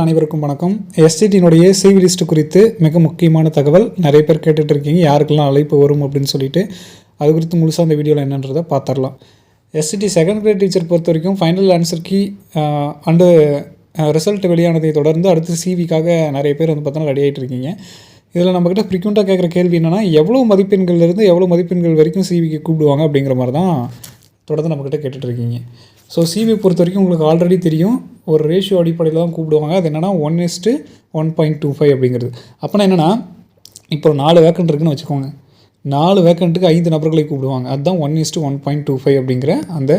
அனைவருக்கும் வணக்கம். எஸ்டிடியினுடைய CV list குறித்து மிக முக்கியமான தகவல். நிறைய பேர் கேட்டுட்டு இருக்கீங்க. யாருக்கெல்லாம் அழைப்பு வரும் அப்படின்னு சொல்லிட்டு. அது குறித்து முழுசாக அந்த வீடியோவில் என்னன்றதை பார்த்துடலாம் எஸ்டிடி செகண்ட் கிரேட் டீச்சர் பொறுத்த வரைக்கும் final answer key and result வெளியானதை தொடர்ந்து அடுத்து சிவிக்காக நிறைய பேர் வந்து பார்த்தோன்னா ரெடி ஆகிட்டு இருக்கீங்க. இதில் நம்மக்கிட்ட ஃப்ரீக்வெண்ட்டாக கேட்குற கேள்வி என்னென்னா எவ்வளோ மதிப்பெண்கள்லேருந்து எவ்வளோ மதிப்பெண்கள் வரைக்கும் சிவிக்கு கூப்பிடுவாங்க அப்படிங்கிற மாதிரி தான் தொடர்ந்து நம்மக்கிட்ட கேட்டுட்ருக்கீங்க ஸோ சிவி பொறுத்த வரைக்கும் உங்களுக்கு ஆல்ரெடி தெரியும். ஒரு ரேஷியோ அடிப்படையில் தான் கூப்பிடுவாங்க. அது என்னென்னா one is to one point two five அப்படிங்கிறது. அப்போனா என்னென்னா இப்போ நாலு வேக்கண்ட் இருக்குன்னு வச்சுக்கோங்க. நாலு வேக்கண்ட்டுக்கு ஐந்து நபர்களை கூப்பிடுவாங்க. அதுதான் one is to one point two five அப்படிங்கிற அந்த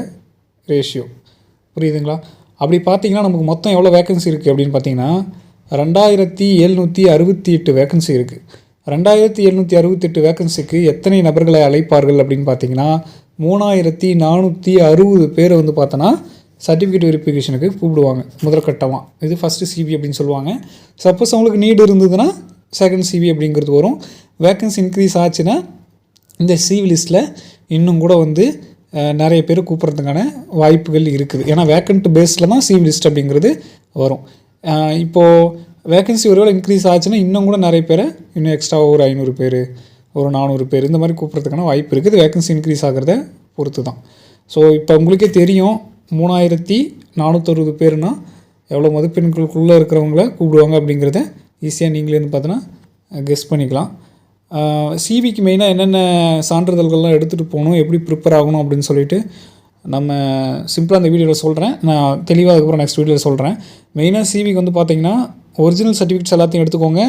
ரேஷியோ புரியுதுங்களா? அப்படி பார்த்தீங்கன்னா நமக்கு மொத்தம் எவ்வளோ வேக்கன்சி இருக்குது அப்படின்னு பார்த்தீங்கன்னா ரெண்டாயிரத்தி எழுநூற்றி அறுபத்தி எட்டு வேக்கன்சி இருக்குது ரெண்டாயிரத்தி எழுநூற்றி அறுபத்தெட்டு வேக்கன்சிக்கு எத்தனை நபர்களை அழைப்பார்கள் அப்படின்னு பார்த்தீங்கன்னா மூணாயிரத்தி நானூற்றி அறுபது பேரை வந்து பார்த்தோன்னா சர்டிஃபிகேட் வெரிஃபிகேஷனுக்கு கூப்பிடுவாங்க முதற்கட்டமாக இது ஃபஸ்ட்டு சிவி அப்படின்னு சொல்லுவாங்க. சப்போஸ் அவங்களுக்கு நீடு இருந்ததுன்னா செகண்ட் சிவி அப்படிங்கிறது வரும். வேக்கன்சி இன்க்ரீஸ் ஆச்சுன்னா இந்த சிவி லிஸ்ட்டில் இன்னும் கூட வந்து நிறைய பேர் கூப்பிட்றதுக்கான வாய்ப்புகள் இருக்குது. ஏன்னா வேக்கண்ட் பேஸில் தான் சிவி லிஸ்ட் அப்படிங்கிறது வரும். இப்போது வேக்கன்சி ஒருவேளை இன்க்ரீஸ் ஆச்சுன்னா இன்னும் கூட நிறைய பேரை இன்னும் எக்ஸ்ட்ரா ஒரு ஐநூறு பேர் ஒரு நானூறு பேர் இந்த மாதிரி கூப்பிட்றதுக்கான வாய்ப்பு இருக்குது. வேக்கன்சி இன்க்ரீஸ் ஆகிறத பொறுத்து தான் ஸோ இப்போ உங்களுக்கே தெரியும் மூணாயிரத்தி நானூற்றறுபது பேர்னா எவ்வளோ மதிப்பெண்களுக்குள்ளே இருக்கிறவங்கள கூப்பிடுவாங்க அப்படிங்கிறத ஈஸியாக நீங்களே வந்து பார்த்தோன்னா கெஸ் பண்ணிக்கலாம். சிவிக்கு மெயினாக என்னென்ன சான்றிதழ்கள்லாம் எடுத்துகிட்டு போகணும் எப்படி ப்ரிப்பேர் ஆகணும் அப்படின்னு சொல்லிட்டு நம்ம சிம்பிளாக அந்த வீடியோவில் சொல்கிறேன் நான் தெளிவாக அதுக்கப்புறம் நெக்ஸ்ட் வீடியோவில் சொல்கிறேன் மெயினாக சிவிக்கு வந்து பார்த்தீங்கன்னா ஒரிஜினல் சர்டிஃபிகேட்ஸ் எல்லாத்தையும் எடுத்துக்கோங்க.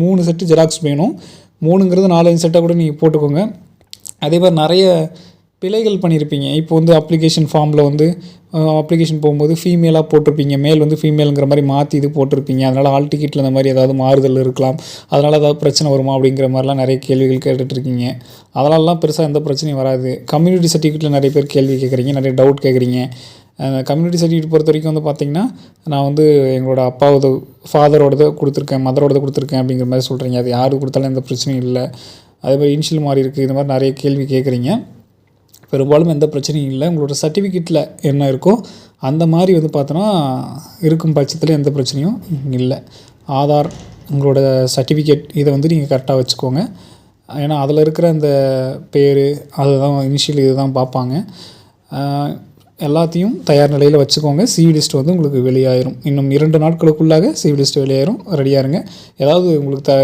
மூணு செட்டு ஜெராக்ஸ் வேணும். மூணுங்கிறது நாலஞ்சு செட்டாக கூட நீங்கள் போட்டுக்கோங்க. அதே மாதிரி நிறைய பிழைகள் பண்ணியிருப்பீங்க. இப்போ வந்து அப்ளிகேஷன் ஃபார்மில் வந்து அப்ளிகேஷன் போகும்போது ஃபீமேலாக போட்டிருப்பீங்க. மேல் வந்து ஃபீமேலுங்கிற மாதிரி மாற்றி இது போட்டிருப்பீங்க. அதனால் ஆல் டிக்கெட்டில் இந்த மாதிரி ஏதாவது மாறுதல் இருக்கலாம். அதனால் ஏதாவது பிரச்சனை வருமா அப்படிங்கிற மாதிரிலாம் நிறைய கேள்விகள் கேட்டுட்ருக்கீங்க அதனாலலாம் பெருசாக எந்த பிரச்சனையும் வராது. கம்யூனிட்டி சர்டிஃபிகேட்டில் நிறைய பேர் கேள்வி கேட்குறீங்க நிறைய டவுட் கேட்குறீங்க. கம்யூனிட்டி சர்டிஃபிகேட் பொறுத்த வரைக்கும் வந்து பார்த்தீங்கன்னா நான் வந்து எங்களோட அப்பாவது ஃபாதரோடது கொடுத்துருக்கேன் மதரோடது கொடுத்துருக்கேன் அப்படிங்கிற மாதிரி சொல்கிறீங்க அது யாருக்கு கொடுத்தாலும் எந்த பிரச்சனையும் இல்லை. அதே மாதிரி இன்ஷியல் மாதிரி இருக்குது இந்த மாதிரி நிறைய கேள்வி கேட்குறீங்க. பெரும்பாலும் எந்த பிரச்சனையும் இல்லை. உங்களோட சர்டிஃபிகேட்டில் என்ன இருக்கோ அந்த மாதிரி வந்து பார்த்தோன்னா இருக்கும் பட்சத்தில் எந்த பிரச்சனையும் இல்லை. ஆதார் உங்களோட சர்டிஃபிகேட் இதை வந்து நீங்கள் கரெக்டாக வச்சுக்கோங்க. ஏன்னா அதில் இருக்கிற அந்த பேர் அதுதான் இனிஷியல் இதுதான் பார்ப்பாங்க. எல்லாத்தையும் தயார் நிலையில் வச்சுக்கோங்க. சிவி லிஸ்ட் வந்து உங்களுக்கு வெளியாயிரும். இன்னும் இரண்டு நாட்களுக்குள்ளாக சிவி லிஸ்ட் வெளியாயிரும். ரெடியாக இருங்க. ஏதாவது உங்களுக்கு த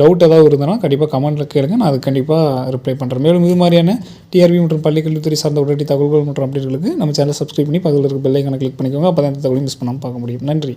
டவுட் ஏதாவது இருந்ததுன்னா கண்டிப்பாக கமெண்ட்டில் கேளுங்க. நான் அது கண்டிப்பாக ரிப்ளை பண்ணுறேன் மேலும் இது மாதிரியான டிஆர்பி மற்றும் பள்ளிக்கல்வித்துறை சார்ந்த உடனடி தகவல்கள் மற்றும் அப்டேட்களுக்கு நம்ம சேனல் சப்ஸ்கிரைப் பண்ணி பக்கத்தில் இருக்க பெல்லைக்கான கிளிக் பண்ணிக்கோங்க. அப்போ தான் இந்த தகவலையும் மிஸ் பண்ணாமல் பார்க்க முடியும். நன்றி.